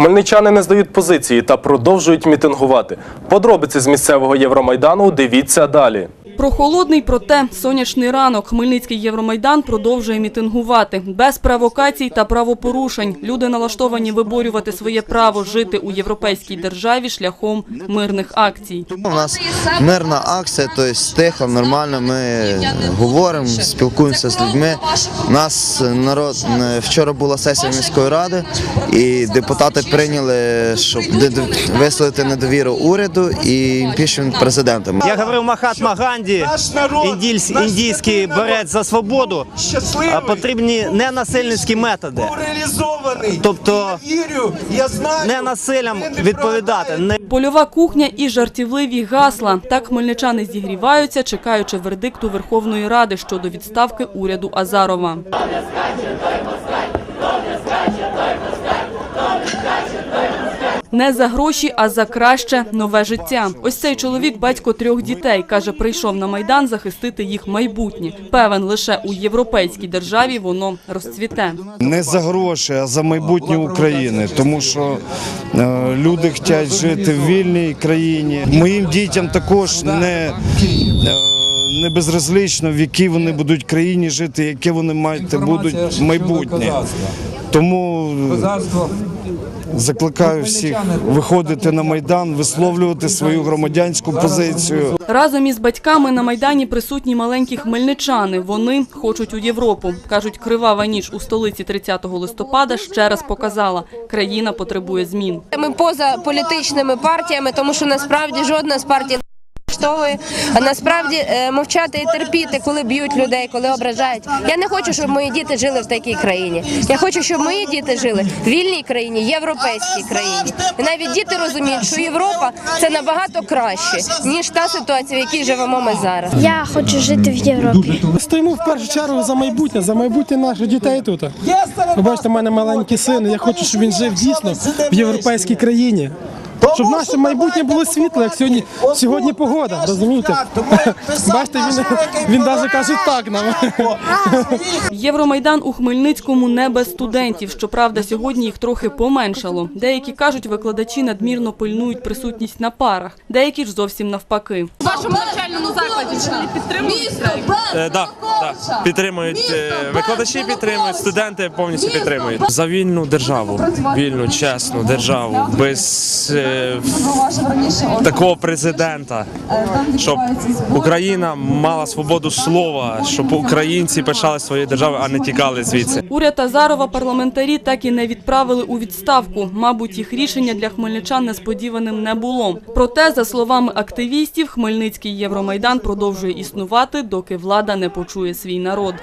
Хмельничани не здають позиції та продовжують мітингувати. Подробиці з місцевого Євромайдану дивіться далі. Прохолодний, проте сонячний ранок. Хмельницький Євромайдан продовжує мітингувати. Без провокацій та правопорушень. Люди налаштовані виборювати своє право жити у європейській державі шляхом мирних акцій. У нас мирна акція, тобто тихо, нормально. Ми говоримо, спілкуємося з людьми. У нас народ вчора була сесія міської ради, і депутати прийняли, щоб висловити недовіру уряду і імпічмент президента. Як говорив Махатма Ганді, Наш народ, індійсь- індійський борець за свободу, щасливий, а потрібні ненасильницькі методи. реалізований. Тобто я знаю. Не не відповідати. Не Польова кухня і жартівливі гасла. Так хмельничани зігріваються, чекаючи вердикту Верховної Ради щодо відставки уряду Азарова. Не за гроші, а за краще нове життя. Ось цей чоловік, батько трьох дітей, каже, прийшов на майдан захистити їх майбутнє. Певен, лише у європейській державі воно розцвіте. не за гроші, а за майбутнє України, тому що е, люди хочуть жити в вільній країні. Моїм дітям також не, е, не в якій вони будуть країні жити, яке вони мають будуть майбутнє. Тому закликаю всіх виходити на майдан, висловлювати свою громадянську позицію. Разом із батьками на майдані присутні маленькі хмельничани. Вони хочуть у Європу. кажуть, кривава ніч у столиці 30 листопада ще раз показала, країна потребує змін. Ми поза політичними партіями, тому що насправді жодна з партій влаштовує. А насправді е, мовчати і терпіти, коли б'ють людей, коли ображають. Я не хочу, щоб мої діти жили в такій країні. Я хочу, щоб мої діти жили в вільній країні, європейській країні. І навіть діти розуміють, що Європа це набагато краще ніж та ситуація, в якій живемо ми зараз. Я хочу жити в Європі. Стоїмо в першу чергу за майбутнє, за майбутнє наших дітей тут. Ви бачите, в мене маленький син. Я хочу, щоб він жив дійсно в європейській країні. Щоб наше майбутнє було світле, як сьогодні сьогодні погода. Розумієте? Бачите, він він навіть каже так нам. Євромайдан у Хмельницькому не без студентів. Щоправда, сьогодні їх трохи поменшало. Деякі кажуть, викладачі надмірно пильнують присутність на парах, деякі ж зовсім навпаки. В вашому навчальному закладі підтримують страйк? Е, да, да. Підтримують е, викладачі, підтримують, студенти повністю підтримують. За вільну державу, вільну, чесну державу, без е, такого президента, щоб Україна мала свободу слова, щоб українці пишали свою державу, а не тікали звідси. Уряд Азарова парламентарі так і не відправили у відставку. Мабуть, їх рішення для хмельничан несподіваним не було. Проте, за словами активістів, Хмельницький Євромайдан продовжує існувати, доки влада не почує свій народ.